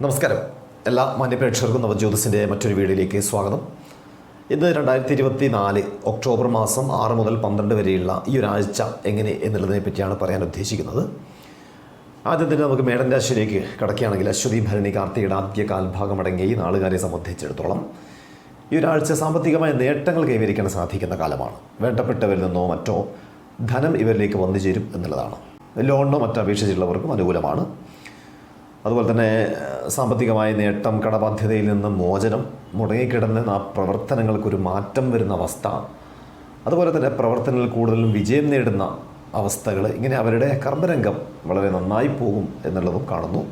നമസ്കാരം. എല്ലാ മാന്യപ്രേക്ഷകർക്കും നവജ്യോതിസിന്റെ മറ്റൊരു വീഡിയോയിലേക്ക് സ്വാഗതം. ഇന്ന് രണ്ടായിരത്തി ഇരുപത്തി നാല് ഒക്ടോബർ മാസം ആറ് മുതൽ പന്ത്രണ്ട് വരെയുള്ള ഈ ഒരാഴ്ച എങ്ങനെ എന്നുള്ളതിനെ പറ്റിയാണ് പറയാൻ ഉദ്ദേശിക്കുന്നത്. ആദ്യം തന്നെ നമുക്ക് മേടൻ രാശിയിലേക്ക് കിടക്കുകയാണെങ്കിൽ അശ്വതി ഭരണി കാർത്തികയുടെ ആദ്യ കാൽഭാഗം അടങ്ങിയ ഈ നാളുകാരെ സംബന്ധിച്ചിടത്തോളം ഈ ഒരാഴ്ച സാമ്പത്തികമായ നേട്ടങ്ങൾ കൈവരിക്കാൻ സാധിക്കുന്ന കാലമാണ്. വേണ്ടപ്പെട്ടവരിൽ നിന്നോ മറ്റോ ധനം ഇവരിലേക്ക് വന്നു ചേരും എന്നുള്ളതാണ്. ലോണിനോ മറ്റോ അപേക്ഷിച്ചിട്ടുള്ളവർക്കും അനുകൂലമാണ്. അതുപോലെ തന്നെ സാമ്പത്തികമായ നേട്ടം കടബാധ്യതയിൽ നിന്ന് മോചനം മുടങ്ങിക്കിടന്ന ആ പ്രവർത്തനങ്ങൾക്കൊരു മാറ്റം വരുന്ന അവസ്ഥ. അതുപോലെ തന്നെ പ്രവർത്തനങ്ങളിൽ കൂടുതലും വിജയം നേടുന്ന അവസ്ഥകൾ ഇങ്ങനെ അവരുടെ കർമ്മരംഗം വളരെ നന്നായി പോകും എന്നുള്ളതും കാണുന്നു.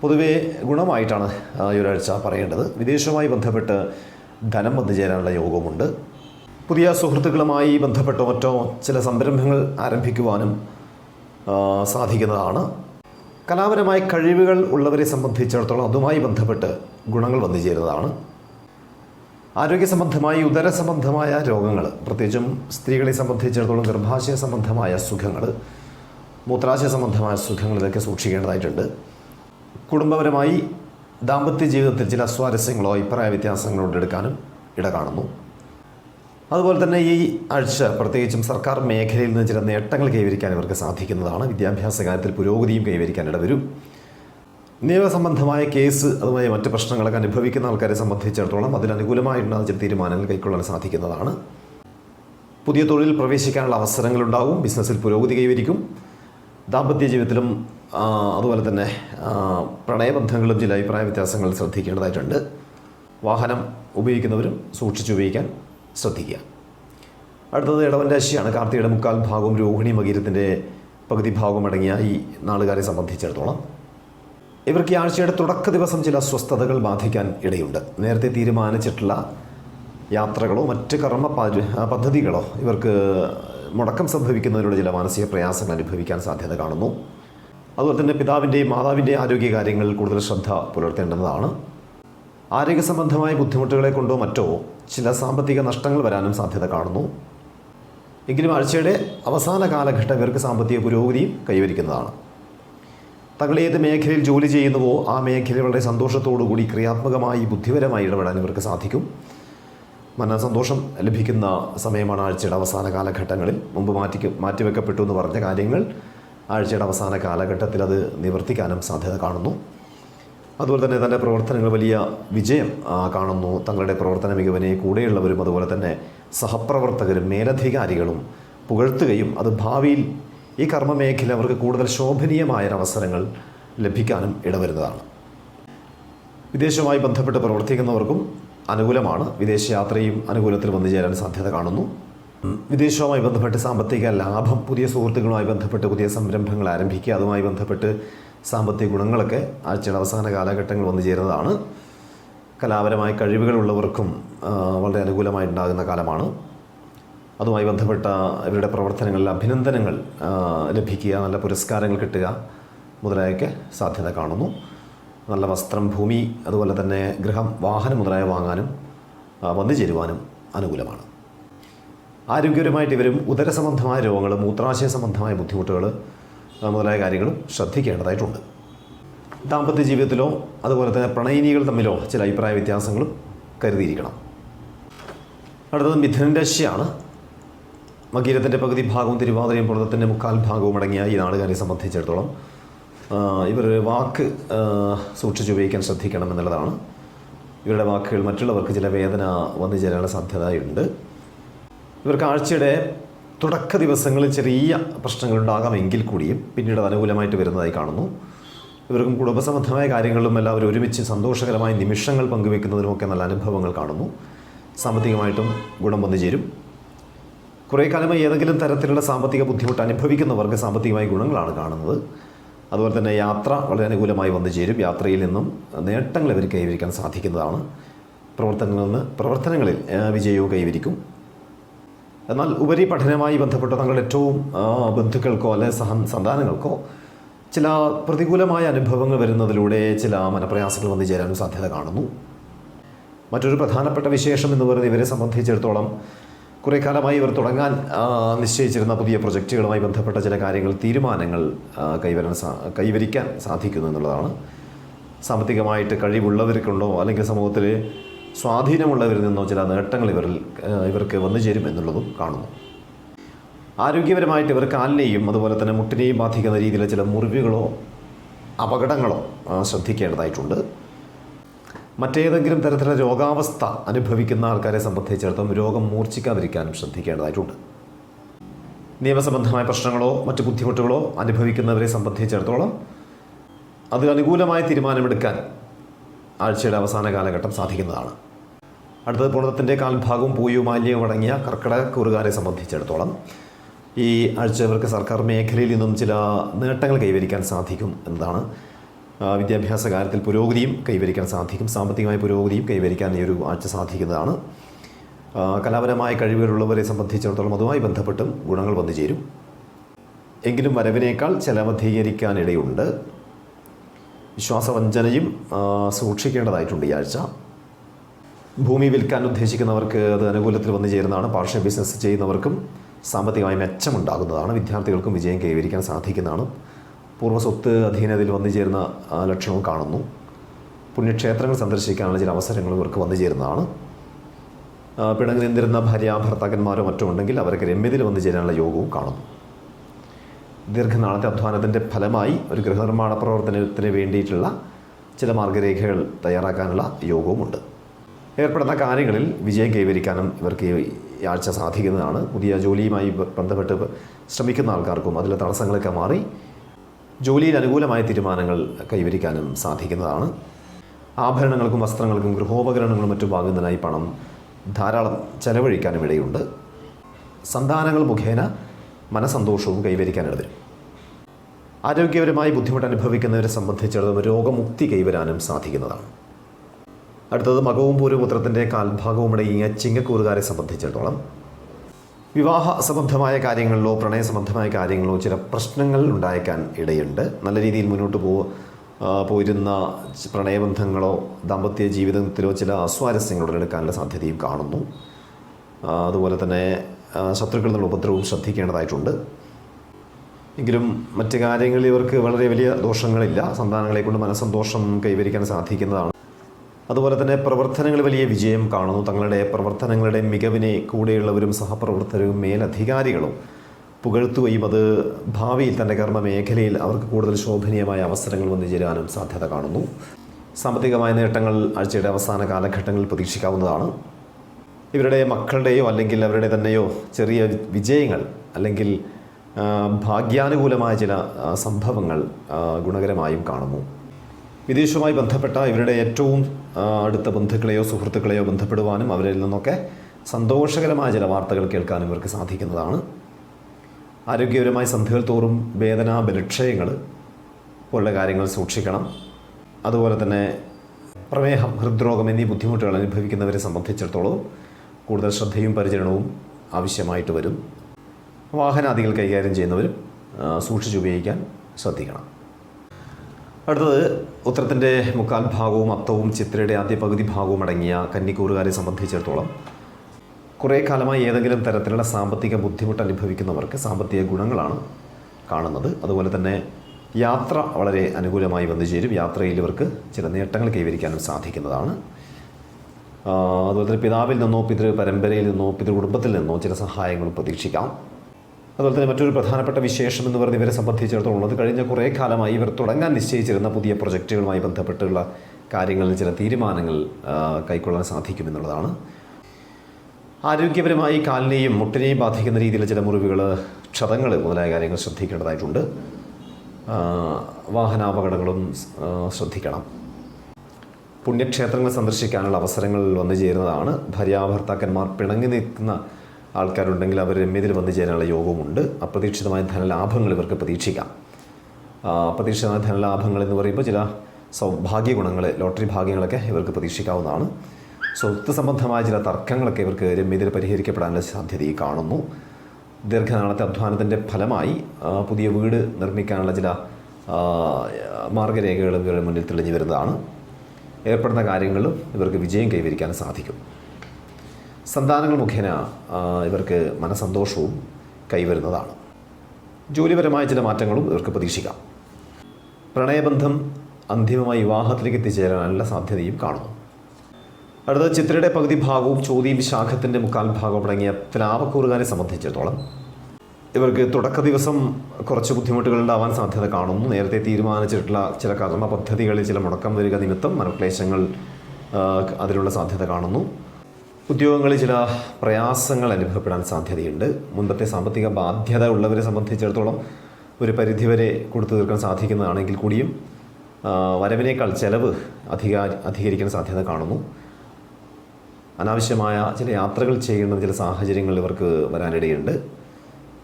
പൊതുവേ ഗുണമായിട്ടാണ് ഈ ഒരാഴ്ച പറയേണ്ടത്. വിദേശവുമായി ബന്ധപ്പെട്ട് ധനം വന്നു ചേരാനുള്ള യോഗമുണ്ട് പുതിയ സുഹൃത്തുക്കളുമായി ബന്ധപ്പെട്ടോ മറ്റോ ചില സംരംഭങ്ങൾ ആരംഭിക്കുവാനും സാധിക്കുന്നതാണ്. കലാപരമായ കഴിവുകൾ ഉള്ളവരെ സംബന്ധിച്ചിടത്തോളം അതുമായി ബന്ധപ്പെട്ട് ഗുണങ്ങൾ വന്നു ചേരുന്നതാണ്. ആരോഗ്യ സംബന്ധമായി ഉദര സംബന്ധമായ രോഗങ്ങൾ പ്രത്യേകിച്ചും സ്ത്രീകളെ സംബന്ധിച്ചിടത്തോളം ഗർഭാശയ സംബന്ധമായ അസുഖങ്ങൾ മൂത്രാശയ സംബന്ധമായ അസുഖങ്ങൾ ഇതൊക്കെ സൂക്ഷിക്കേണ്ടതായിട്ടുണ്ട്. കുടുംബപരമായി ദാമ്പത്യ ജീവിതത്തിൽ ചില സ്വാരസ്യങ്ങളോ അഭിപ്രായ വ്യത്യാസങ്ങളോ ഉണ്ടെടുക്കാനും ഇട കാണുന്നു. അതുപോലെ തന്നെ ഈ ആഴ്ച പ്രത്യേകിച്ചും സർക്കാർ മേഖലയിൽ നിന്ന് ചില നേട്ടങ്ങൾ കൈവരിക്കാൻ ഇവർക്ക് സാധിക്കുന്നതാണ്. വിദ്യാഭ്യാസ കാര്യത്തിൽ പുരോഗതിയും കൈവരിക്കാൻ ഇടവരും. നിയമസംബന്ധമായ കേസ് അതുമായി മറ്റ് പ്രശ്നങ്ങളൊക്കെ അനുഭവിക്കുന്ന ആൾക്കാരെ സംബന്ധിച്ചിടത്തോളം അതിനനുകൂലമായിട്ടുള്ള ചില തീരുമാനങ്ങൾ കൈക്കൊള്ളാൻ സാധിക്കുന്നതാണ്. പുതിയ തൊഴിൽ പ്രവേശിക്കാനുള്ള അവസരങ്ങളുണ്ടാവും ബിസിനസ്സിൽ പുരോഗതി കൈവരിക്കും. ദാമ്പത്യ ജീവിതത്തിലും അതുപോലെ തന്നെ പ്രണയബന്ധങ്ങളും ചില അഭിപ്രായ വ്യത്യാസങ്ങൾ ശ്രദ്ധിക്കേണ്ടതായിട്ടുണ്ട്. വാഹനം ഉപയോഗിക്കുന്നവരും സൂക്ഷിച്ചുപയോഗിക്കാൻ ശ്രദ്ധിക്കുക. അടുത്തത് ഇടവൻ രാശിയാണ്. കാർത്തികയുടെ മുക്കാൽ ഭാഗവും രോഹിണി മകീരത്തിന്റെ പകുതി ഭാഗവും അടങ്ങിയ ഈ നാളുകാരെ സംബന്ധിച്ചിടത്തോളം ഇവർക്ക് ഈ ആഴ്ചയുടെ തുടക്ക ദിവസം ചില അസ്വസ്ഥതകൾ ബാധിക്കാൻ ഇടയുണ്ട്. നേരത്തെ തീരുമാനിച്ചിട്ടുള്ള യാത്രകളോ മറ്റ് കർമ്മ പദ്ധതികളോ ഇവർക്ക് മുടക്കം സംഭവിക്കുന്നതിലൂടെ ചില മാനസിക പ്രയാസങ്ങൾ അനുഭവിക്കാൻ സാധ്യത കാണുന്നു. അതുപോലെ തന്നെ പിതാവിന്റെയും മാതാവിന്റെയും ആരോഗ്യ കാര്യങ്ങളിൽ കൂടുതൽ ശ്രദ്ധ പുലർത്തേണ്ടതാണ് ആരോഗ്യ സംബന്ധമായ ബുദ്ധിമുട്ടുകളെ കൊണ്ടോ മറ്റോ ചില സാമ്പത്തിക നഷ്ടങ്ങൾ വരാനും സാധ്യത കാണുന്നു. എങ്കിലും ആഴ്ചയുടെ അവസാന കാലഘട്ടം ഇവർക്ക് സാമ്പത്തിക പുരോഗതിയും കൈവരിക്കുന്നതാണ്. തങ്ങൾ മേഖലയിൽ ജോലി ചെയ്യുന്നുവോ ആ മേഖലയിൽ വളരെ സന്തോഷത്തോടുകൂടി ക്രിയാത്മകമായി ബുദ്ധിപരമായി ഇടപെടാൻ ഇവർക്ക് സാധിക്കും. മന സന്തോഷം ലഭിക്കുന്ന സമയമാണ് ആഴ്ചയുടെ അവസാന കാലഘട്ടങ്ങളിൽ. മുമ്പ് മാറ്റി മാറ്റിവെക്കപ്പെട്ടു എന്ന് പറഞ്ഞ കാര്യങ്ങൾ ആഴ്ചയുടെ അവസാന കാലഘട്ടത്തിൽ അത് നിവർത്തിക്കാനും സാധ്യത കാണുന്നു. അതുപോലെ തന്നെ തന്റെ പ്രവർത്തനങ്ങൾ വലിയ വിജയം കാണുന്നു. തങ്ങളുടെ പ്രവർത്തന മികവിനെ കൂടെയുള്ളവരും അതുപോലെ തന്നെ സഹപ്രവർത്തകരും മേലധികാരികളും പുകഴ്ത്തുകയും അത് ഭാവിയിൽ ഈ കർമ്മമേഖല അവർക്ക് കൂടുതൽ ശോഭനീയമായ അവസരങ്ങൾ ലഭിക്കാനും ഇടവരുന്നതാണ്. വിദേശവുമായി ബന്ധപ്പെട്ട് പ്രവർത്തിക്കുന്നവർക്കും അനുകൂലമാണ്. വിദേശയാത്രയും അനുകൂലത്തിൽ വന്നു ചേരാൻ സാധ്യത കാണുന്നു. വിദേശവുമായി ബന്ധപ്പെട്ട് സാമ്പത്തിക ലാഭം പുതിയ സുഹൃത്തുക്കളുമായി ബന്ധപ്പെട്ട് പുതിയ സംരംഭങ്ങൾ ആരംഭിക്കുക അതുമായി ബന്ധപ്പെട്ട് സാമ്പത്തിക ഗുണങ്ങളൊക്കെ ആഴ്ചയുടെ അവസാന കാലഘട്ടങ്ങൾ വന്നു ചേരുന്നതാണ്. കലാപരമായ കഴിവുകളുള്ളവർക്കും വളരെ അനുകൂലമായിട്ടുണ്ടാകുന്ന കാലമാണ്. അതുമായി ബന്ധപ്പെട്ട ഇവരുടെ പ്രവർത്തനങ്ങളിൽ അഭിനന്ദനങ്ങൾ ലഭിക്കുക നല്ല പുരസ്കാരങ്ങൾ കിട്ടുക മുതലായൊക്കെ സാധ്യത കാണുന്നു. നല്ല വസ്ത്രം ഭൂമി അതുപോലെ തന്നെ ഗൃഹം വാഹനം മുതലായ വാങ്ങാനും വന്നു ചേരുവാനും അനുകൂലമാണ്. ആരോഗ്യപരമായിട്ട് ഇവരും ഉദര സംബന്ധമായ രോഗങ്ങൾ മൂത്രാശയ സംബന്ധമായ ബുദ്ധിമുട്ടുകൾ മുതലായ കാര്യങ്ങളും ശ്രദ്ധിക്കേണ്ടതായിട്ടുണ്ട്. ദാമ്പത്യ ജീവിതത്തിലോ അതുപോലെ തന്നെ പ്രണയിനികൾ തമ്മിലോ ചില അഭിപ്രായ വ്യത്യാസങ്ങളും കരുതിയിരിക്കണം. അടുത്തത് മിഥുനൻ രാശിയാണ്. മകീരത്തിന്റെ പകുതി ഭാഗവും തിരുവാതിരയും പുറത്തിന്റെ മുക്കാൽ ഭാഗവും അടങ്ങിയ ഈ നാടുകാരെ സംബന്ധിച്ചിടത്തോളം ഇവർ വാക്ക് സൂക്ഷിച്ചു ഉപയോഗിക്കാൻ ശ്രദ്ധിക്കണം എന്നുള്ളതാണ്. ഇവരുടെ വാക്കുകൾ മറ്റുള്ളവർക്ക് ചില വേദന വന്നു ചേരാനുള്ള സാധ്യതയുണ്ട്. ഇവർക്ക് ആഴ്ചയുടെ തുടക്ക ദിവസങ്ങളിൽ ചെറിയ പ്രശ്നങ്ങളുണ്ടാകാമെങ്കിൽ കൂടിയും പിന്നീട് അത് അനുകൂലമായിട്ട് വരുന്നതായി കാണുന്നു. ഇവർക്കും കുടുംബസംബന്ധമായ കാര്യങ്ങളിലും എല്ലാവരും ഒരുമിച്ച് സന്തോഷകരമായ നിമിഷങ്ങൾ പങ്കുവെക്കുന്നതിനുമൊക്കെ നല്ല അനുഭവങ്ങൾ കാണുന്നു. സാമ്പത്തികമായിട്ടും ഗുണം വന്നു ചേരും. കുറേ കാലമായി ഏതെങ്കിലും തരത്തിലുള്ള സാമ്പത്തിക ബുദ്ധിമുട്ട് അനുഭവിക്കുന്നവർക്ക് സാമ്പത്തികമായ ഗുണങ്ങളാണ് കാണുന്നത്. അതുപോലെ തന്നെ യാത്ര വളരെ അനുകൂലമായി വന്നു ചേരും. യാത്രയിൽ നിന്നും നേട്ടങ്ങൾ ഇവർ കൈവരിക്കാൻ സാധിക്കുന്നതാണ്. പ്രവർത്തനങ്ങളിൽ നിന്ന് പ്രവർത്തനങ്ങളിൽ വിജയവും കൈവരിക്കും. എന്നാൽ ഉപരി പഠനവുമായി ബന്ധപ്പെട്ട് തങ്ങളുടെ ഏറ്റവും ബന്ധുക്കൾക്കോ അല്ലെ സഹ സന്താനങ്ങൾക്കോ ചില പ്രതികൂലമായ അനുഭവങ്ങൾ വരുന്നതിലൂടെ ചില മനപ്രയാസങ്ങൾ വന്നു ചേരാനും സാധ്യത കാണുന്നു. മറ്റൊരു പ്രധാനപ്പെട്ട വിശേഷം എന്ന് പറയുന്നത് ഇവരെ സംബന്ധിച്ചിടത്തോളം കുറേ കാലമായി ഇവർ തുടങ്ങാൻ നിശ്ചയിച്ചിരുന്ന പുതിയ പ്രൊജക്റ്റുകളുമായി ബന്ധപ്പെട്ട ചില കാര്യങ്ങൾ തീരുമാനങ്ങൾ കൈവരാൻ കൈവരിക്കാൻ സാധിക്കുന്നു എന്നുള്ളതാണ്. സാമ്പത്തികമായിട്ട് കഴിവുള്ളവർക്കുണ്ടോ അല്ലെങ്കിൽ സമൂഹത്തിൽ സ്വാധീനമുള്ളവരിൽ നിന്നോ ചില നേട്ടങ്ങൾ ഇവരിൽ ഇവർക്ക് വന്നു ചേരും എന്നുള്ളതും കാണുന്നു. ആരോഗ്യപരമായിട്ട് ഇവർ കാലിനെയും അതുപോലെ തന്നെ മുട്ടിനെയും ബാധിക്കുന്ന രീതിയിലുള്ള ചില മുറിവുകളോ അപകടങ്ങളോ ശ്രദ്ധിക്കേണ്ടതായിട്ടുണ്ട്. മറ്റേതെങ്കിലും തരത്തിലുള്ള രോഗാവസ്ഥ അനുഭവിക്കുന്ന ആൾക്കാരെ സംബന്ധിച്ചിടത്തോളം രോഗം മൂർച്ഛിക്കാതിരിക്കാനും ശ്രദ്ധിക്കേണ്ടതായിട്ടുണ്ട്. നിയമസംബന്ധമായ പ്രശ്നങ്ങളോ മറ്റ് ബുദ്ധിമുട്ടുകളോ അനുഭവിക്കുന്നവരെ സംബന്ധിച്ചിടത്തോളം അത് അനുകൂലമായ തീരുമാനമെടുക്കാൻ ആഴ്ചയുടെ അവസാന കാലഘട്ടം സാധിക്കുന്നതാണ്. അടുത്തത് പുണത്തിന്റെ കാൽഭാഗവും പൂയും മാലിന്യവും അടങ്ങിയ കർക്കിടക കുറുകാരെ സംബന്ധിച്ചിടത്തോളം ഈ ആഴ്ച ഇവർക്ക് സർക്കാർ മേഖലയിൽ നിന്നും ചില നേട്ടങ്ങൾ കൈവരിക്കാൻ സാധിക്കും എന്നതാണ്. വിദ്യാഭ്യാസ കാര്യത്തിൽ പുരോഗതിയും കൈവരിക്കാൻ സാധിക്കും. സാമ്പത്തികമായ പുരോഗതിയും കൈവരിക്കാൻ ഈ ഒരു ആഴ്ച സാധിക്കുന്നതാണ്. കലാപരമായ കഴിവുകളുള്ളവരെ സംബന്ധിച്ചിടത്തോളം അതുമായി ബന്ധപ്പെട്ടും ഗുണങ്ങൾ വന്നു ചേരും എങ്കിലും വരവിനേക്കാൾ ചെലവധീകരിക്കാനിടയുണ്ട്. വിശ്വാസവഞ്ചനയും സൂക്ഷിക്കേണ്ടതായിട്ടുണ്ട് ഈ ആഴ്ച. ഭൂമി വിൽക്കാൻ ഉദ്ദേശിക്കുന്നവർക്ക് അത് അനുകൂലത്തിൽ വന്നു ചേരുന്നതാണ്. പാർഷ്യ ബിസിനസ് ചെയ്യുന്നവർക്കും സാമ്പത്തികമായി മെച്ചമുണ്ടാകുന്നതാണ്. വിദ്യാർത്ഥികൾക്കും വിജയം കൈവരിക്കാൻ സാധിക്കുന്നതാണ്. പൂർവ സ്വത്ത് അധീനതയിൽ വന്നു ചേരുന്ന ലക്ഷണവും കാണുന്നു. പുണ്യക്ഷേത്രങ്ങൾ സന്ദർശിക്കാനുള്ള ചില അവസരങ്ങളും ഇവർക്ക് വന്നു ചേരുന്നതാണ്. പിണങ്ങി നിന്നിരുന്ന ഭാര്യ ഭർത്താക്കന്മാരോ മറ്റോ ഉണ്ടെങ്കിൽ അവർക്ക് രമ്യതയിൽ വന്നു ചേരാനുള്ള യോഗവും കാണുന്നു. ദീർഘനാളത്തെ അധ്വാനത്തിന്റെ ഫലമായി ഒരു ഗൃഹനിർമ്മാണ പ്രവർത്തനത്തിന് വേണ്ടിയിട്ടുള്ള ചില മാർഗരേഖകൾ തയ്യാറാക്കാനുള്ള യോഗവുമുണ്ട്. ഏർപ്പെടുന്ന കാര്യങ്ങളിൽ വിജയം കൈവരിക്കാനും ഇവർക്ക് ഈ ആഴ്ച സാധിക്കുന്നതാണ്. പുതിയ ജോലിയുമായി ബന്ധപ്പെട്ട് ശ്രമിക്കുന്ന ആൾക്കാർക്കും അതിലെ തടസ്സങ്ങളൊക്കെ മാറി ജോലിയിൽ അനുകൂലമായ തീരുമാനങ്ങൾ കൈവരിക്കാനും സാധിക്കുന്നതാണ്. ആഭരണങ്ങൾക്കും വസ്ത്രങ്ങൾക്കും ഗൃഹോപകരണങ്ങളും മറ്റും വാങ്ങുന്നതിനായി പണം ധാരാളം ചെലവഴിക്കാനും ഇടയുണ്ട്. സന്താനങ്ങൾ മുഖേന മനസന്തോഷവും കൈവരിക്കാനിട വരും ആരോഗ്യപരമായി ബുദ്ധിമുട്ട് അനുഭവിക്കുന്നവരെ സംബന്ധിച്ചിടത്തോളം രോഗമുക്തി കൈവരാനും സാധിക്കുന്നതാണ്. അടുത്തത് മകവും പൂരപുത്രത്തിന്റെ കാൽഭാഗവും ഇടങ്ങിയ ചിങ്ങക്കൂറുകാരെ സംബന്ധിച്ചിടത്തോളം വിവാഹ സംബന്ധമായ കാര്യങ്ങളിലോ പ്രണയ സംബന്ധമായ കാര്യങ്ങളിലോ ചില പ്രശ്നങ്ങൾ ഉണ്ടായേക്കാൻ ഇടയുണ്ട്. നല്ല രീതിയിൽ മുന്നോട്ട് പോ പോയിരുന്ന പ്രണയബന്ധങ്ങളോ ദാമ്പത്യ ജീവിതത്തിലോ ചില അസ്വാരസ്യങ്ങൾ ഉടലെടുക്കാനുള്ള സാധ്യതയും കാണുന്നു. അതുപോലെ തന്നെ ശത്രുക്കളിൽ നിന്നുള്ള ഉപദ്രവവും ശ്രദ്ധിക്കേണ്ടതായിട്ടുണ്ട്. എങ്കിലും മറ്റു കാര്യങ്ങളിൽ ഇവർക്ക് വളരെ വലിയ ദോഷങ്ങളില്ല. സന്താനങ്ങളെ കൊണ്ട് മനസ്സന്തോഷം കൈവരിക്കാൻ സാധിക്കുന്നതാണ്. അതുപോലെ തന്നെ പ്രവർത്തനങ്ങൾ വലിയ വിജയം കാണുന്നു. തങ്ങളുടെ പ്രവർത്തനങ്ങളുടെ മികവിനെ കൂടെയുള്ളവരും സഹപ്രവർത്തകരും മേലധികാരികളും പുകഴ്ത്തുകയും അത് ഭാവിയിൽ തന്റെ കർമ്മ മേഖലയിൽ അവർക്ക് കൂടുതൽ ശോഭനീയമായ അവസരങ്ങൾ വന്നു ചേരാനും സാധ്യത കാണുന്നു. സാമ്പത്തികമായ നേട്ടങ്ങൾ ആഴ്ചയുടെ അവസാന കാലഘട്ടങ്ങളിൽ പ്രതീക്ഷിക്കാവുന്നതാണ്. ഇവരുടെ മക്കളുടെയോ അല്ലെങ്കിൽ അവരുടെ തന്നെയോ ചെറിയ വിജയങ്ങൾ അല്ലെങ്കിൽ ഭാഗ്യാനുകൂലമായ ചില സംഭവങ്ങൾ ഗുണകരമായും കാണുന്നു. വിദേശവുമായി ബന്ധപ്പെട്ട ഇവരുടെ ഏറ്റവും അടുത്ത ബന്ധുക്കളെയോ സുഹൃത്തുക്കളെയോ ബന്ധപ്പെടുവാനും അവരിൽ നിന്നൊക്കെ സന്തോഷകരമായ ചില വാർത്തകൾ കേൾക്കാനും ഇവർക്ക് സാധിക്കുന്നതാണ്. ആരോഗ്യപരമായ സന്ധികൾ തോറും വേദന ബലക്ഷയങ്ങൾ പോലുള്ള കാര്യങ്ങൾ സൂക്ഷിക്കണം. അതുപോലെ തന്നെ പ്രമേഹം ഹൃദ്രോഗം എന്നീ ബുദ്ധിമുട്ടുകൾ അനുഭവിക്കുന്നവരെ സംബന്ധിച്ചിടത്തോളം കൂടുതൽ ശ്രദ്ധയും പരിചരണവും ആവശ്യമായിട്ട് വരും. വാഹനാദികൾ കൈകാര്യം ചെയ്യുന്നവരും സൂക്ഷിച്ച് ഉപയോഗിക്കാൻ ശ്രദ്ധിക്കണം. അടുത്തത് ഉത്തരത്തിന്റെ മുക്കാൽ ഭാഗവും അത്തവും ചിത്രയുടെ ആദ്യ പകുതി ഭാഗവും അടങ്ങിയ കന്നിക്കൂറുകാരെ സംബന്ധിച്ചിടത്തോളം കുറേ കാലമായി ഏതെങ്കിലും തരത്തിലുള്ള സാമ്പത്തിക ബുദ്ധിമുട്ട് അനുഭവിക്കുന്നവർക്ക് സാമ്പത്തിക ഗുണങ്ങളാണ് കാണുന്നത്. അതുപോലെ തന്നെ യാത്ര വളരെ അനുകൂലമായി വന്നു ചേരും യാത്രയിൽ ഇവർക്ക് ചില നേട്ടങ്ങൾ കൈവരിക്കാനും സാധിക്കുന്നതാണ്. അതുപോലെ തന്നെ പിതാവിൽ നിന്നോ പിതൃ പരമ്പരയിൽ നിന്നോ പിതൃ കുടുംബത്തിൽ നിന്നോ ചില സഹായങ്ങൾ പ്രതീക്ഷിക്കാം. അതുപോലെ തന്നെ മറ്റൊരു പ്രധാനപ്പെട്ട വിശേഷം എന്ന് പറയുന്നത് ഇവരെ സംബന്ധിച്ചിടത്തോളം ഉള്ളത് കഴിഞ്ഞ കുറേ കാലമായി ഇവർ തുടങ്ങാൻ നിശ്ചയിച്ചിരുന്ന പുതിയ പ്രൊജക്റ്റുകളുമായി ബന്ധപ്പെട്ടുള്ള കാര്യങ്ങളിൽ ചില തീരുമാനങ്ങൾ കൈക്കൊള്ളാൻ സാധിക്കുമെന്നുള്ളതാണ് ആരോഗ്യപരമായി കാലിനെയും മുട്ടിനെയും ബാധിക്കുന്ന രീതിയിലുള്ള ചില മുറിവുകൾ ക്ഷതങ്ങൾ മുതലായ കാര്യങ്ങൾ ശ്രദ്ധിക്കേണ്ടതായിട്ടുണ്ട്. വാഹനാപകടങ്ങളും ശ്രദ്ധിക്കണം. പുണ്യക്ഷേത്രങ്ങൾ സന്ദർശിക്കാനുള്ള അവസരങ്ങളിൽ വന്നു ചേരുന്നതാണ്. ഭാര്യാഭർത്താക്കന്മാർ പിണങ്ങി നിൽക്കുന്ന ആൾക്കാരുണ്ടെങ്കിൽ അവർ രമ്യതയിൽ വന്നു ചേരാനുള്ള യോഗവുമുണ്ട്. അപ്രതീക്ഷിതമായ ധനലാഭങ്ങൾ ഇവർക്ക് പ്രതീക്ഷിക്കാം. അപ്രതീക്ഷിതമായ ധനലാഭങ്ങൾ എന്ന് പറയുമ്പോൾ ചില സൗഭാഗ്യ ഗുണങ്ങൾ ലോട്ടറി ഭാഗ്യങ്ങളൊക്കെ ഇവർക്ക് പ്രതീക്ഷിക്കാവുന്നതാണ്. സ്വത്ത് സംബന്ധമായ ചില തർക്കങ്ങളൊക്കെ ഇവർക്ക് രമ്യതയിൽ പരിഹരിക്കപ്പെടാനുള്ള സാധ്യത ഈ കാണുന്നു. ദീർഘനാളത്തെ അധ്വാനത്തിന്റെ ഫലമായി പുതിയ വീട് നിർമ്മിക്കാനുള്ള ചില മാർഗരേഖകളും മുന്നിൽ തെളിഞ്ഞു വരുന്നതാണ്. ഏർപ്പെടുന്ന കാര്യങ്ങളിലും ഇവർക്ക് വിജയം കൈവരിക്കാൻ സാധിക്കും. സന്താനങ്ങൾ മുഖേന ഇവർക്ക് മനസന്തോഷവും കൈവരുന്നതാണ്. ജോലിപരമായ ചില മാറ്റങ്ങളും ഇവർക്ക് പ്രതീക്ഷിക്കാം. പ്രണയബന്ധം അന്തിമമായി വിവാഹത്തിലേക്ക് എത്തിച്ചേരാനുള്ള സാധ്യതയും കാണുന്നു. അടുത്തത് ചിത്രയുടെ പകുതി ഭാഗവും ചോദ്യം ശാഖത്തിന്റെ മുക്കാൽ ഭാഗവും അടങ്ങിയ പ്ലാവക്കൂറുകാരെ സംബന്ധിച്ചിടത്തോളം ഇവർക്ക് തുടക്ക ദിവസം കുറച്ച് ബുദ്ധിമുട്ടുകൾ ഉണ്ടാവാൻ സാധ്യത കാണുന്നു നേരത്തെ തീരുമാനിച്ചിട്ടുള്ള ചില കർമ്മ പദ്ധതികളിൽ ചില മുടക്കം വരിക നിമിത്തം മനക്ലേശങ്ങൾ അതിലുള്ള സാധ്യത കാണുന്നു. ഉദ്യോഗങ്ങളിൽ ചില പ്രയാസങ്ങൾ അനുഭവപ്പെടാൻ സാധ്യതയുണ്ട്. മുൻപത്തെ സാമ്പത്തിക ബാധ്യത ഉള്ളവരെ സംബന്ധിച്ചിടത്തോളം ഒരു പരിധിവരെ കൊടുത്തു തീർക്കാൻ സാധിക്കുന്നതാണെങ്കിൽ കൂടിയും വരവിനേക്കാൾ ചെലവ് അധികാ അധികരിക്കാൻ സാധ്യത കാണുന്നു. അനാവശ്യമായ ചില യാത്രകൾ ചെയ്യുന്ന ചില സാഹചര്യങ്ങൾ ഇവർക്ക് വരാനിടയുണ്ട്.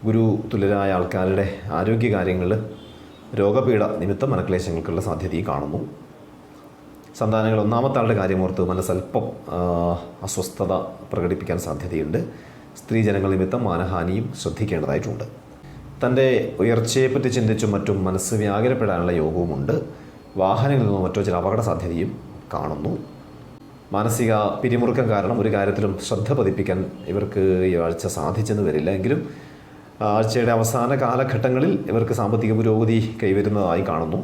ഗുരു തുല്യരായ ആൾക്കാരുടെ ആരോഗ്യകാര്യങ്ങൾ രോഗപീഠ നിമിത്തം മനക്ലേശങ്ങൾക്കുള്ള സാധ്യതയും കാണുന്നു. സന്താനങ്ങൾ ഒന്നാമത്തെ ആളുടെ കാര്യമോർത്ത് മനസ്സൽപ്പം അസ്വസ്ഥത പ്രകടിപ്പിക്കാൻ സാധ്യതയുണ്ട്. സ്ത്രീജനങ്ങൾ നിമിത്തം മാനഹാനിയും ശ്രദ്ധിക്കേണ്ടതായിട്ടുണ്ട്. തന്റെ ഉയർച്ചയെപ്പറ്റി ചിന്തിച്ചും മറ്റും മനസ്സ് വ്യാകുലപ്പെടാനുള്ള യോഗവുമുണ്ട്. വാഹനങ്ങളിൽ നിന്നോ മറ്റോ ചില അപകട സാധ്യതയും കാണുന്നു. മാനസിക പിരിമുറുക്കം കാരണം ഒരു കാര്യത്തിലും ശ്രദ്ധ പതിപ്പിക്കാൻ ഇവർക്ക് ഈ ആഴ്ച സാധിച്ചെന്ന് വരില്ല. എങ്കിലും ആഴ്ചയുടെ അവസാന കാലഘട്ടങ്ങളിൽ ഇവർക്ക് സാമ്പത്തിക പുരോഗതി കൈവരുന്നതായി കാണുന്നു.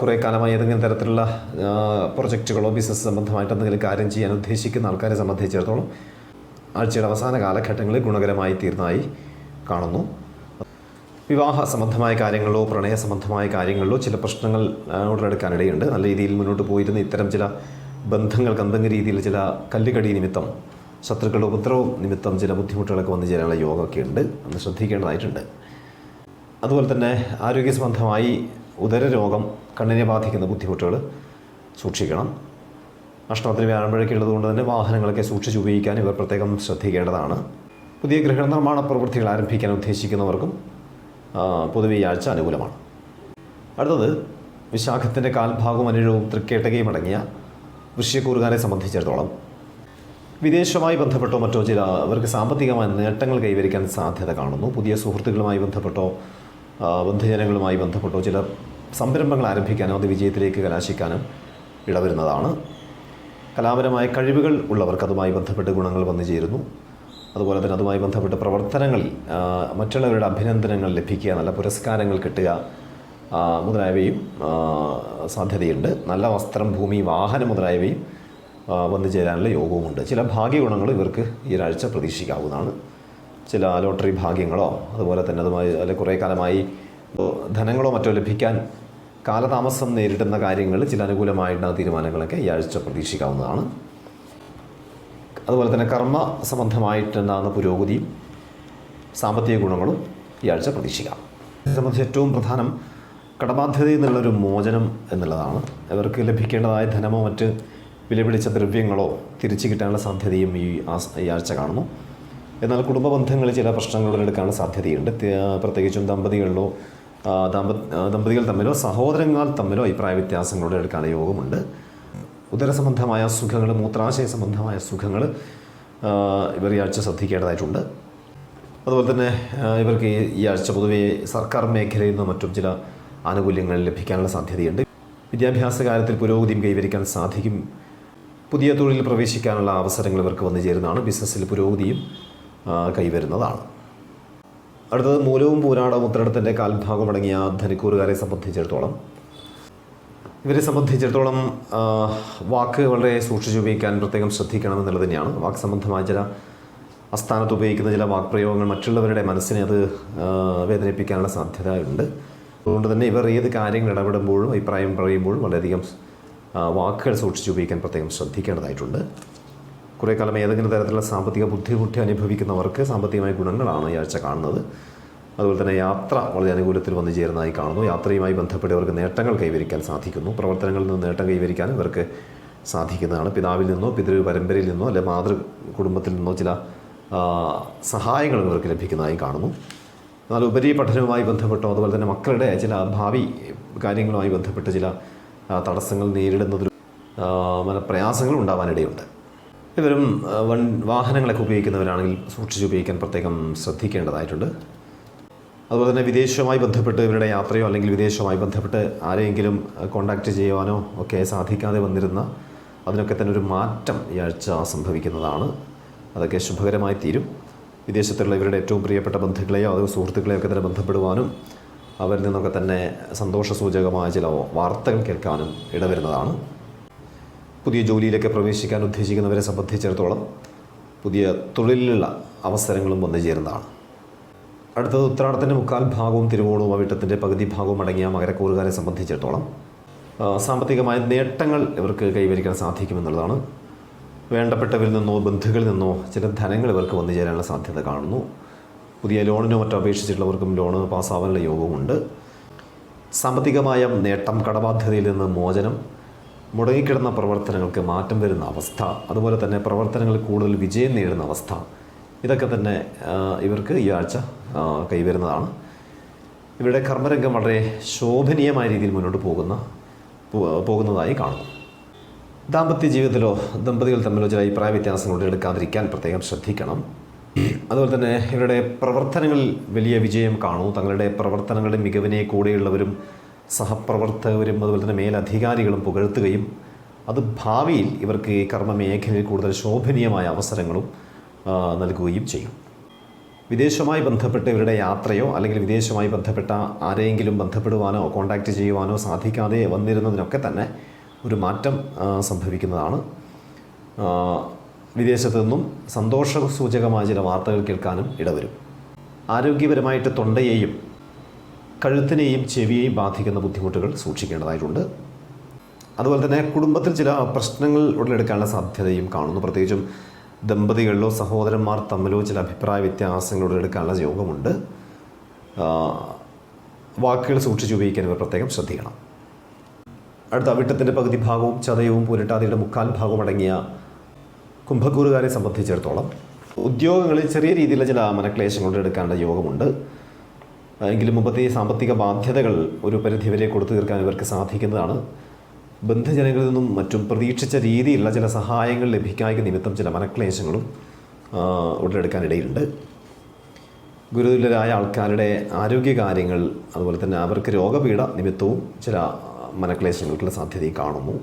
കുറേ കാലമായി ഏതെങ്കിലും തരത്തിലുള്ള പ്രൊജക്റ്റുകളോ ബിസിനസ് സംബന്ധമായിട്ട് എന്തെങ്കിലും കാര്യം ചെയ്യാൻ ഉദ്ദേശിക്കുന്ന ആൾക്കാരെ സംബന്ധിച്ചിടത്തോളം ആഴ്ചയുടെ അവസാന കാലഘട്ടങ്ങളിൽ ഗുണകരമായി തീർന്നതായി കാണുന്നു. വിവാഹ സംബന്ധമായ കാര്യങ്ങളിലോ പ്രണയ സംബന്ധമായ കാര്യങ്ങളിലോ ചില പ്രശ്നങ്ങൾ ഉടലെടുക്കാനിടയുണ്ട്. നല്ല രീതിയിൽ മുന്നോട്ട് പോയിരുന്ന ഇത്തരം ചില ബന്ധങ്ങൾക്ക് എന്തെങ്കിലും രീതിയിൽ ചില കല്ലുകടി നിമിത്തം ശത്രുക്കളുടെ ഉപദ്രവം നിമിത്തം ചില ബുദ്ധിമുട്ടുകളൊക്കെ വന്നു ചേരാനുള്ള യോഗമൊക്കെ ഉണ്ട് അന്ന് ശ്രദ്ധിക്കേണ്ടതായിട്ടുണ്ട്. അതുപോലെ തന്നെ ആരോഗ്യ സംബന്ധമായി ഉദര രോഗം കണ്ണിനെ ബാധിക്കുന്ന ബുദ്ധിമുട്ടുകൾ സൂക്ഷിക്കണം. അഷ്ടമത്തിന് വ്യാഴമ്പഴൊക്കെ ഉള്ളതുകൊണ്ട് തന്നെ വാഹനങ്ങളൊക്കെ സൂക്ഷിച്ച് ഉപയോഗിക്കാൻ ഇവർ പ്രത്യേകം ശ്രദ്ധിക്കേണ്ടതാണ്. പുതിയ ഗൃഹനിർമ്മാണ പ്രവൃത്തികൾ ആരംഭിക്കാൻ ഉദ്ദേശിക്കുന്നവർക്കും പൊതുവെ ഈ ആഴ്ച അനുകൂലമാണ്. അടുത്തത് വിശാഖത്തിന്റെ കാൽഭാഗവും അനുരവും തൃക്കേട്ടകയും അടങ്ങിയ വൃശ്യക്കൂറുകാരെ സംബന്ധിച്ചിടത്തോളം വിദേശവുമായി ബന്ധപ്പെട്ടോ മറ്റോ ചില അവർക്ക് സാമ്പത്തികമായ നേട്ടങ്ങൾ കൈവരിക്കാൻ സാധ്യത കാണുന്നു. പുതിയ സുഹൃത്തുക്കളുമായി ബന്ധപ്പെട്ടോ ബന്ധുജനങ്ങളുമായി ബന്ധപ്പെട്ടോ ചില സംരംഭങ്ങൾ ആരംഭിക്കാനോ അത് വിജയത്തിലേക്ക് കലാശിക്കാനും ഇടവരുന്നതാണ്. കലാപരമായ കഴിവുകൾ ഉള്ളവർക്ക് അതുമായി ബന്ധപ്പെട്ട് ഗുണങ്ങൾ വന്നു ചേരുന്നു. അതുപോലെ തന്നെ അതുമായി ബന്ധപ്പെട്ട പ്രവർത്തനങ്ങളിൽ മറ്റുള്ളവരുടെ അഭിനന്ദനങ്ങൾ ലഭിക്കുക നല്ല പുരസ്കാരങ്ങൾ കിട്ടുക മുതലായവയും സാധ്യതയുണ്ട്. നല്ല വസ്ത്രം ഭൂമി വാഹനം മുതലായവയും വന്നു ചേരാനുള്ള യോഗവുമുണ്ട്. ചില ഭാഗ്യഗുണങ്ങൾ ഇവർക്ക് ഈ ഒരാഴ്ച പ്രതീക്ഷിക്കാവുന്നതാണ്. ചില ലോട്ടറി ഭാഗ്യങ്ങളോ അതുപോലെ തന്നെ അതുമായി അല്ലെ കുറേ കാലമായി ധനങ്ങളോ മറ്റോ ലഭിക്കാൻ കാലതാമസം നേരിടുന്ന കാര്യങ്ങൾ ചില അനുകൂലമായിട്ടുള്ള തീരുമാനങ്ങളൊക്കെ ഈ ആഴ്ച പ്രതീക്ഷിക്കാവുന്നതാണ്. അതുപോലെ തന്നെ കർമ്മ സംബന്ധമായിട്ടുണ്ടാകുന്ന പുരോഗതിയും സാമ്പത്തിക ഗുണങ്ങളും ഈ ആഴ്ച പ്രതീക്ഷിക്കാം. സംബന്ധിച്ച് ഏറ്റവും പ്രധാനം കടബാധ്യതയിൽ നിന്നുള്ളൊരു മോചനം എന്നുള്ളതാണ്. ഇവർക്ക് ലഭിക്കേണ്ടതായ ധനമോ മറ്റ് വിലപിടിച്ച ദ്രവ്യങ്ങളോ തിരിച്ചു കിട്ടാനുള്ള സാധ്യതയും ഈ ഈ ആഴ്ച കാണുന്നു. എന്നാൽ കുടുംബ ബന്ധങ്ങളിൽ ചില പ്രശ്നങ്ങൾ ഉടലെടുക്കാനുള്ള സാധ്യതയുണ്ട്. പ്രത്യേകിച്ചും ദമ്പതികളിലോ ദമ്പ ദമ്പതികൾ തമ്മിലോ സഹോദരങ്ങൾ തമ്മിലോ അഭിപ്രായ വ്യത്യാസങ്ങൾ ഉടലെടുക്കാനുള്ള യോഗമുണ്ട്. ഉദരസംബന്ധമായ അസുഖങ്ങൾ മൂത്രാശയ സംബന്ധമായ അസുഖങ്ങൾ ഇവർ ഈ ആഴ്ച ശ്രദ്ധിക്കേണ്ടതായിട്ടുണ്ട്. അതുപോലെ തന്നെ ഇവർക്ക് ഈ ആഴ്ച പൊതുവേ സർക്കാർ മേഖലയിൽ നിന്നും മറ്റും ചില ആനുകൂല്യങ്ങൾ ലഭിക്കാനുള്ള സാധ്യതയുണ്ട്. വിദ്യാഭ്യാസ കാര്യത്തിൽ പുരോഗതിയും കൈവരിക്കാൻ സാധിക്കും പുതിയ തൊഴിലിൽ പ്രവേശിക്കാനുള്ള അവസരങ്ങൾ ഇവർക്ക് വന്നു ചേരുന്നതാണ്. ബിസിനസ്സിൽ പുരോഗതിയും കൈവരുന്നതാണ്. അടുത്തത് മൂലവും പൂരാടവും ഉത്തരടത്തിന്റെ കാൽഭാഗം അടങ്ങിയ ധനിക്കൂറുകാരെ സംബന്ധിച്ചിടത്തോളം. ഇവരെ സംബന്ധിച്ചിടത്തോളം വാക്ക് വളരെ സൂക്ഷിച്ച് ഉപയോഗിക്കാൻ പ്രത്യേകം ശ്രദ്ധിക്കണം എന്നുള്ളത് തന്നെയാണ്. വാക്ക് സംബന്ധമായ ചില അസ്ഥാനത്ത് ഉപയോഗിക്കുന്ന ചില വാക്പ്രയോഗങ്ങൾ മറ്റുള്ളവരുടെ മനസ്സിനെ അത് വേദനിപ്പിക്കാനുള്ള സാധ്യതയുണ്ട്. അതുകൊണ്ട് തന്നെ ഇവർ ഏത് കാര്യങ്ങൾ ഇടപെടുമ്പോഴും അഭിപ്രായം പറയുമ്പോഴും വളരെയധികം വാക്കുകൾ സൂക്ഷിച്ച് ഉപയോഗിക്കാൻ പ്രത്യേകം ശ്രദ്ധിക്കേണ്ടതായിട്ടുണ്ട്. കുറേ കാലം ഏതെങ്കിലും തരത്തിലുള്ള സാമ്പത്തിക ബുദ്ധിമുട്ടി അനുഭവിക്കുന്നവർക്ക് സാമ്പത്തികമായ ഗുണങ്ങളാണ് ഈ ആഴ്ച കാണുന്നത്. അതുപോലെ തന്നെ യാത്ര വളരെ അനുകൂലത്തിൽ വന്നു ചേരുന്നതായി കാണുന്നു. യാത്രയുമായി ബന്ധപ്പെട്ടവർക്ക് നേട്ടങ്ങൾ കൈവരിക്കാൻ സാധിക്കുന്നു. പ്രവർത്തനങ്ങളിൽ നിന്ന് നേട്ടം കൈവരിക്കാൻ ഇവർക്ക് സാധിക്കുന്നതാണ്. പിതാവിൽ നിന്നോ പിതൃ പരമ്പരയിൽ നിന്നോ അല്ലെ മാതൃ കുടുംബത്തിൽ നിന്നോ ചില സഹായങ്ങൾ ഇവർക്ക് ലഭിക്കുന്നതായി കാണുന്നു. എന്നാൽ ഉപരി പഠനവുമായി ബന്ധപ്പെട്ടോ അതുപോലെ തന്നെ മക്കളുടെ ചില ഭാവി കാര്യങ്ങളുമായി ബന്ധപ്പെട്ട ചില തടസ്സങ്ങൾ നേരിടുന്നതിൽ പ്രയാസങ്ങൾ ഉണ്ടാവാനിടയുണ്ട്. ഇവരും വൺ വാഹനങ്ങളൊക്കെ ഉപയോഗിക്കുന്നവരാണെങ്കിൽ സൂക്ഷിച്ച് ഉപയോഗിക്കാൻ പ്രത്യേകം ശ്രദ്ധിക്കേണ്ടതായിട്ടുണ്ട്. അതുപോലെ തന്നെ വിദേശവുമായി ബന്ധപ്പെട്ട് ഇവരുടെ യാത്രയോ അല്ലെങ്കിൽ വിദേശവുമായി ബന്ധപ്പെട്ട് ആരെയെങ്കിലും കോണ്ടാക്റ്റ് ചെയ്യുവാനോ ഒക്കെ സാധിക്കാതെ വന്നിരുന്ന അതിനൊക്കെ തന്നെ ഒരു മാറ്റം ഈ ആഴ്ച സംഭവിക്കുന്നതാണ്. അതൊക്കെ ശുഭകരമായി തീരും. വിദേശത്തുള്ള ഇവരുടെ ഏറ്റവും പ്രിയപ്പെട്ട ബന്ധുക്കളെയോ അതോ സുഹൃത്തുക്കളെയോ ഒക്കെ തന്നെ ബന്ധപ്പെടുവാനും അവരിൽ നിന്നൊക്കെ തന്നെ സന്തോഷസൂചകമായ ചില വാർത്തകൾ കേൾക്കാനും ഇടവരുന്നതാണ്. പുതിയ ജോലിയിലൊക്കെ പ്രവേശിക്കാൻ ഉദ്ദേശിക്കുന്നവരെ സംബന്ധിച്ചിടത്തോളം പുതിയ തൊഴിലിലുള്ള അവസരങ്ങളും വന്നു ചേരുന്നതാണ്. അടുത്തത് ഉത്രാടത്തിന്റെ മുക്കാൽ ഭാഗവും തിരുവോണവും അവിട്ടത്തിന്റെ പകുതി ഭാഗവും അടങ്ങിയ മകരക്കൂറുകാരെ സംബന്ധിച്ചിടത്തോളം സാമ്പത്തികമായ നേട്ടങ്ങൾ ഇവർക്ക് കൈവരിക്കാൻ സാധിക്കുമെന്നുള്ളതാണ്. വേണ്ടപ്പെട്ടവരിൽ നിന്നോ ബന്ധുക്കളിൽ നിന്നോ ചില ധനങ്ങൾ ഇവർക്ക് വന്നു ചേരാനുള്ള സാധ്യത കാണുന്നു. പുതിയ ലോണിനോ മറ്റോ അപേക്ഷിച്ചിട്ടുള്ളവർക്കും ലോണ് പാസ്സാവാനുള്ള യോഗമുണ്ട് സാമ്പത്തികമായ നേട്ടം കടബാധ്യതയിൽ നിന്ന് മോചനം മുടങ്ങിക്കിടന്ന പ്രവർത്തനങ്ങൾക്ക് മാറ്റം വരുന്ന അവസ്ഥ അതുപോലെ തന്നെ പ്രവർത്തനങ്ങളിൽ കൂടുതൽ വിജയം നേടുന്ന അവസ്ഥ ഇതൊക്കെ തന്നെ ഇവർക്ക് ഈ ആഴ്ച കൈവരുന്നതാണ്. ഇവരുടെ കർമ്മരംഗം വളരെ ശോഭനീയമായ രീതിയിൽ മുന്നോട്ട് പോകുന്ന പോകുന്നതായി കാണുന്നു. ദാമ്പത്യ ജീവിതത്തിലോ ദമ്പതികൾ തമ്മിലോ ചില അഭിപ്രായ വ്യത്യാസങ്ങൾ എടുക്കാതിരിക്കാൻ പ്രത്യേകം ശ്രദ്ധിക്കണം. അതുപോലെ തന്നെ ഇവരുടെ പ്രവർത്തനങ്ങളിൽ വലിയ വിജയം കാണൂ. തങ്ങളുടെ പ്രവർത്തനങ്ങളുടെ മികവിനെ കൂടെയുള്ളവരും സഹപ്രവർത്തകരും അതുപോലെ തന്നെ മേലധികാരികളും പുകഴ്ത്തുകയും അത് ഭാവിയിൽ ഇവർക്ക് ഈ കർമ്മ മേഖലയിൽ കൂടുതൽ ശോഭനീയമായ അവസരങ്ങളും നൽകുകയും ചെയ്യും. വിദേശവുമായി ബന്ധപ്പെട്ട് ഇവരുടെ യാത്രയോ അല്ലെങ്കിൽ വിദേശവുമായി ബന്ധപ്പെട്ട ആരെയെങ്കിലും ബന്ധപ്പെടുവാനോ കോൺടാക്റ്റ് ചെയ്യുവാനോ സാധിക്കാതെ വന്നിരുന്നതിനൊക്കെ തന്നെ ഒരു മാറ്റം സംഭവിക്കുന്നതാണ്. വിദേശത്തു നിന്നും സന്തോഷസൂചകമായ ചില വാർത്തകൾ കേൾക്കാനും ഇടവരും. ആരോഗ്യപരമായിട്ട് തൊണ്ടയെയും കഴുത്തിനെയും ചെവിയെയും ബാധിക്കുന്ന ബുദ്ധിമുട്ടുകൾ സൂക്ഷിക്കേണ്ടതായിട്ടുണ്ട്. അതുപോലെ തന്നെ കുടുംബത്തിൽ ചില പ്രശ്നങ്ങൾ ഉടലെടുക്കാനുള്ള സാധ്യതയും കാണുന്നു. പ്രത്യേകിച്ചും ദമ്പതികളിലോ സഹോദരന്മാർ തമ്മിലോ ചില അഭിപ്രായ വ്യത്യാസങ്ങൾ ഉടലെടുക്കാനുള്ള യോഗമുണ്ട്. വാക്കുകൾ സൂക്ഷിച്ചുപയോഗിക്കാൻ ഇവർ പ്രത്യേകം ശ്രദ്ധിക്കണം. അടുത്ത വിട്ടത്തിന്റെ പകുതി ഭാഗവും ചതയവും പുരട്ടാതിയുടെ മുക്കാൽ ഭാഗവും അടങ്ങിയ കുംഭക്കൂറുകാരെ സംബന്ധിച്ചിടത്തോളം ഉദ്യോഗങ്ങളിൽ ചെറിയ രീതിയിലുള്ള ചില മനക്ലേശങ്ങളുടെ എടുക്കേണ്ട യോഗമുണ്ട്. എങ്കിലും മുമ്പത്തെ സാമ്പത്തിക ബാധ്യതകൾ ഒരു പരിധിവരെ കൊടുത്തു തീർക്കാൻ ഇവർക്ക് സാധിക്കുന്നതാണ്. ബന്ധുജനങ്ങളിൽ നിന്നും മറ്റും പ്രതീക്ഷിച്ച രീതിയിലുള്ള ചില സഹായങ്ങൾ ലഭിക്കായ്ക നിമിത്തം ചില മനക്ലേശങ്ങളും ഉടലെടുക്കാനിടയിലുണ്ട് ഗുരുതുല്യരായ ആൾക്കാരുടെ ആരോഗ്യകാര്യങ്ങൾ അതുപോലെ തന്നെ അവർക്ക് രോഗപീഠ നിമിത്തവും ചില മനക്ലേശങ്ങൾക്കുള്ള സാധ്യതയും കാണുന്നു.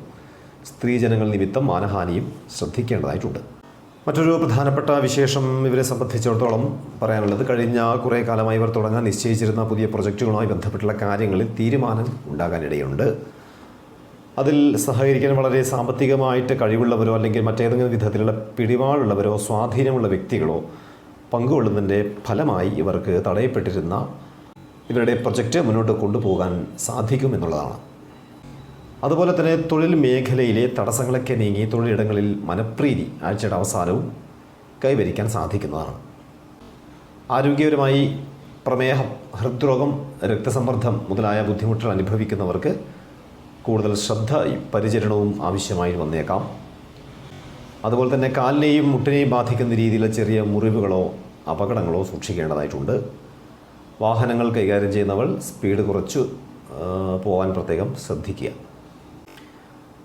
സ്ത്രീജനങ്ങൾ നിമിത്തം മാനഹാനിയും ശ്രദ്ധിക്കേണ്ടതായിട്ടുണ്ട്. മറ്റൊരു പ്രധാനപ്പെട്ട വിശേഷം ഇവരെ സംബന്ധിച്ചിടത്തോളം പറയാനുള്ളത് കഴിഞ്ഞ കുറേ കാലമായി ഇവർ തുടങ്ങാൻ നിശ്ചയിച്ചിരുന്ന പുതിയ പ്രൊജക്റ്റുകളുമായി ബന്ധപ്പെട്ടുള്ള കാര്യങ്ങളിൽ തീരുമാനം ഉണ്ടാകാനിടയുണ്ട്. അതിൽ സഹകരിക്കാൻ വളരെ സാമ്പത്തികമായിട്ട് കഴിവുള്ളവരോ അല്ലെങ്കിൽ മറ്റേതെങ്കിലും വിധത്തിലുള്ള പിടിപാടുള്ളവരോ സ്വാധീനമുള്ള വ്യക്തികളോ പങ്കുകൊള്ളുന്നതിന്റെ ഫലമായി ഇവർക്ക് തടയപ്പെട്ടിരുന്ന ഇവരുടെ പ്രൊജക്റ്റ് മുന്നോട്ട് കൊണ്ടുപോകാൻ സാധിക്കും എന്നുള്ളതാണ്. അതുപോലെ തന്നെ തൊഴിൽ മേഖലയിലെ തടസ്സങ്ങളൊക്കെ നീങ്ങി തൊഴിലിടങ്ങളിൽ മനപ്രീതി ആഴ്ചയുടെ അവസാനവും കൈവരിക്കാൻ സാധിക്കുന്നതാണ്. ആരോഗ്യപരമായി പ്രമേഹം ഹൃദ്രോഗം രക്തസമ്മർദ്ദം മുതലായ ബുദ്ധിമുട്ടുകൾ അനുഭവിക്കുന്നവർക്ക് കൂടുതൽ ശ്രദ്ധ പരിചരണവും ആവശ്യമായി വന്നേക്കാം. അതുപോലെ തന്നെ കാലിനെയും മുട്ടിനെയും ബാധിക്കുന്ന രീതിയിലെ ചെറിയ മുറിവുകളോ അപകടങ്ങളോ സൂക്ഷിക്കേണ്ടതായിട്ടുണ്ട്. വാഹനങ്ങൾ കൈകാര്യം ചെയ്യുന്നവൾ സ്പീഡ് കുറച്ച് പോകാൻ പ്രത്യേകം ശ്രദ്ധിക്കുക.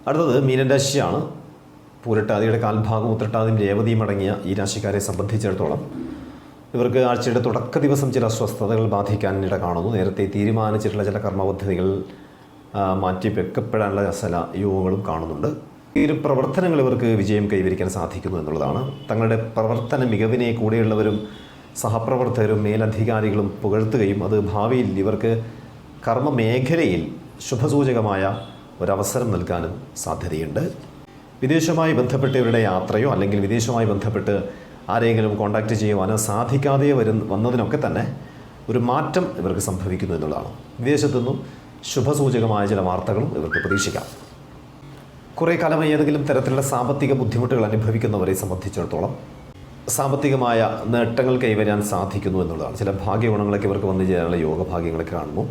അടുത്തത് മീനൻ രാശിയാണ്. പൂരട്ടാതിയുടെ കാൽഭാഗം ഉത്രട്ടാതിയും രേവതിയും അടങ്ങിയ ഈ രാശിക്കാരെ സംബന്ധിച്ചിടത്തോളം ഇവർക്ക് ആഴ്ചയുടെ തുടക്ക ദിവസം ചില അസ്വസ്ഥതകൾ ബാധിക്കാൻ ഇട കാണുന്നു നേരത്തെ തീരുമാനിച്ചിട്ടുള്ള ചില കർമ്മപദ്ധതികൾ മാറ്റി വെക്കപ്പെടാനുള്ള ചില യോഗങ്ങളും കാണുന്നുണ്ട്. ഈ ഒരു പ്രവർത്തനങ്ങൾ ഇവർക്ക് വിജയം കൈവരിക്കാൻ സാധിക്കുന്നു എന്നുള്ളതാണ്. തങ്ങളുടെ പ്രവർത്തന മികവിനെ കൂടെയുള്ളവരും സഹപ്രവർത്തകരും മേലധികാരികളും പുകഴ്ത്തുകയും അത് ഭാവിയിൽ ഇവർക്ക് കർമ്മമേഖലയിൽ ശുഭസൂചകമായ ഒരവസരം നൽകാനും സാധ്യതയുണ്ട്. വിദേശവുമായി ബന്ധപ്പെട്ട് ഇവരുടെ യാത്രയോ അല്ലെങ്കിൽ വിദേശവുമായി ബന്ധപ്പെട്ട് ആരെങ്കിലും കോൺടാക്റ്റ് ചെയ്യുവാനോ സാധിക്കാതെ വരും വന്നതിനൊക്കെ തന്നെ ഒരു മാറ്റം ഇവർക്ക് സംഭവിക്കുന്നു എന്നുള്ളതാണ്. വിദേശത്തു നിന്നും ശുഭസൂചകമായ ചില വാർത്തകളും ഇവർക്ക് പ്രതീക്ഷിക്കാം. കുറേ കാലമായി ഏതെങ്കിലും തരത്തിലുള്ള സാമ്പത്തിക ബുദ്ധിമുട്ടുകൾ അനുഭവിക്കുന്നവരെ സംബന്ധിച്ചിടത്തോളം സാമ്പത്തികമായ നേട്ടങ്ങൾ കൈവരാൻ സാധിക്കുന്നു എന്നുള്ളതാണ്. ചില ഭാഗ്യഗുണങ്ങളൊക്കെ ഇവർക്ക് വന്നു ചേരാനുള്ള യോഗഭാഗ്യങ്ങളൊക്കെ കാണുന്നു.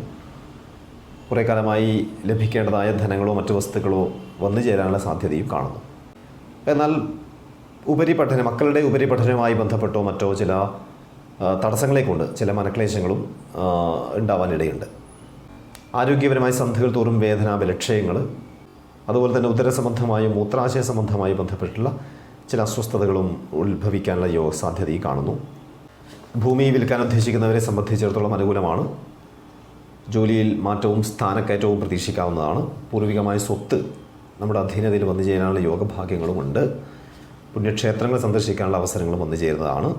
കുറേ കാലമായി ലഭിക്കേണ്ടതായ ധനങ്ങളോ മറ്റു വസ്തുക്കളോ വന്നു ചേരാനുള്ള സാധ്യതയും കാണുന്നു. എന്നാൽ ഉപരിപഠനം മക്കളുടെ ഉപരിപഠനവുമായി ബന്ധപ്പെട്ടോ മറ്റോ ചില തടസ്സങ്ങളെ കൊണ്ട് ചില മനക്ലേശങ്ങളും ഉണ്ടാവാനിടയുണ്ട്. ആരോഗ്യപരമായ സന്ധികൾ തോറും വേദന വിലക്ഷയങ്ങൾ അതുപോലെ തന്നെ ഉദര സംബന്ധമായും മൂത്രാശയ സംബന്ധമായി ബന്ധപ്പെട്ടുള്ള ചില അസ്വസ്ഥതകളും ഉത്ഭവിക്കാനുള്ള യോഗ സാധ്യതയും കാണുന്നു. ഭൂമി വിൽക്കാൻ ഉദ്ദേശിക്കുന്നവരെ സംബന്ധിച്ചിടത്തോളം അനുകൂലമാണ്. ജോലിയിൽ മാറ്റവും സ്ഥാനക്കയറ്റവും പ്രതീക്ഷിക്കാവുന്നതാണ്. പൂർവികമായ സ്വത്ത് നമ്മുടെ അധീനതയിൽ വന്നു ചേരാനുള്ള യോഗഭാഗ്യങ്ങളുമുണ്ട്. പുണ്യക്ഷേത്രങ്ങൾ സന്ദർശിക്കാനുള്ള അവസരങ്ങളും വന്നു ചേരുന്നതാണ്.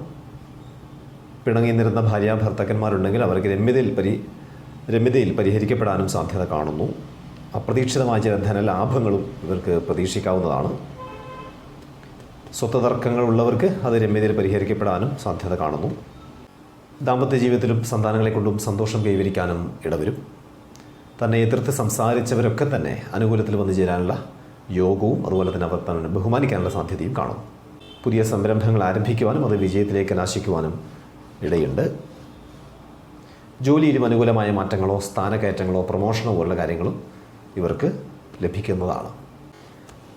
പിണങ്ങി നിരുന്ന ഭാര്യ ഭർത്താക്കന്മാരുണ്ടെങ്കിൽ അവർക്ക് രമ്യതയിൽ പരി രമ്യതയിൽ പരിഹരിക്കപ്പെടാനും സാധ്യത കാണുന്നു. അപ്രതീക്ഷിതമായ ചില ധനലാഭങ്ങളും ഇവർക്ക് പ്രതീക്ഷിക്കാവുന്നതാണ്. സ്വത്ത് തർക്കങ്ങളുള്ളവർക്ക് അത് രമ്യതയിൽ പരിഹരിക്കപ്പെടാനും സാധ്യത കാണുന്നു. ദാമ്പത്യ ജീവിതത്തിലും സന്താനങ്ങളെ കൊണ്ടും സന്തോഷം കൈവരിക്കാനും ഇടവരും. തന്നെ എതിർത്ത് സംസാരിച്ചവരൊക്കെ തന്നെ അനുകൂലത്തിൽ വന്നു ചേരാനുള്ള യോഗവും അതുപോലെ തന്നെ അവർ തന്നെ ബഹുമാനിക്കാനുള്ള സാധ്യതയും കാണും. പുതിയ സംരംഭങ്ങൾ ആരംഭിക്കുവാനും അത് വിജയത്തിലേക്ക് നാശിക്കുവാനും ഇടയുണ്ട്. ജോലിയിലും അനുകൂലമായ മാറ്റങ്ങളോ സ്ഥാനക്കയറ്റങ്ങളോ പ്രമോഷനോ പോലുള്ള കാര്യങ്ങളും ഇവർക്ക് ലഭിക്കുന്നതാണ്.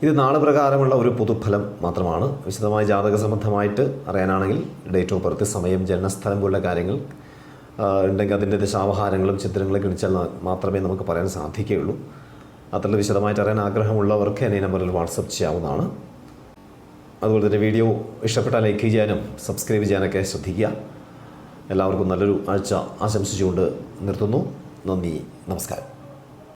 ഇത് നാളെ പ്രകാരമുള്ള ഒരു പൊതുഫലം മാത്രമാണ്. വിശദമായ ജാതക സംബന്ധമായിട്ട് അറിയാനാണെങ്കിൽ ഡേറ്റ് ഓഫ് ബർത്ത് സമയം ജനനസ്ഥലം പോലുള്ള കാര്യങ്ങൾ ഉണ്ടെങ്കിൽ അതിന്റെ ദശാവഹാരങ്ങളും ചിത്രങ്ങളും കിണിച്ചാൽ മാത്രമേ നമുക്ക് പറയാൻ സാധിക്കുകയുള്ളൂ. അത്ര വിശദമായിട്ട് അറിയാൻ ആഗ്രഹമുള്ളവർക്ക് എന്നെ നമ്പറിൽ വാട്സപ്പ് ചെയ്യാവുന്നതാണ്. അതുപോലെ തന്നെ വീഡിയോ ഇഷ്ടപ്പെട്ടാൽ ലൈക്ക് ചെയ്യാനും സബ്സ്ക്രൈബ് ചെയ്യാനൊക്കെ ശ്രദ്ധിക്കുക. എല്ലാവർക്കും നല്ലൊരു ആഴ്ച ആശംസിച്ചുകൊണ്ട് നിർത്തുന്നു. നന്ദി നമസ്കാരം.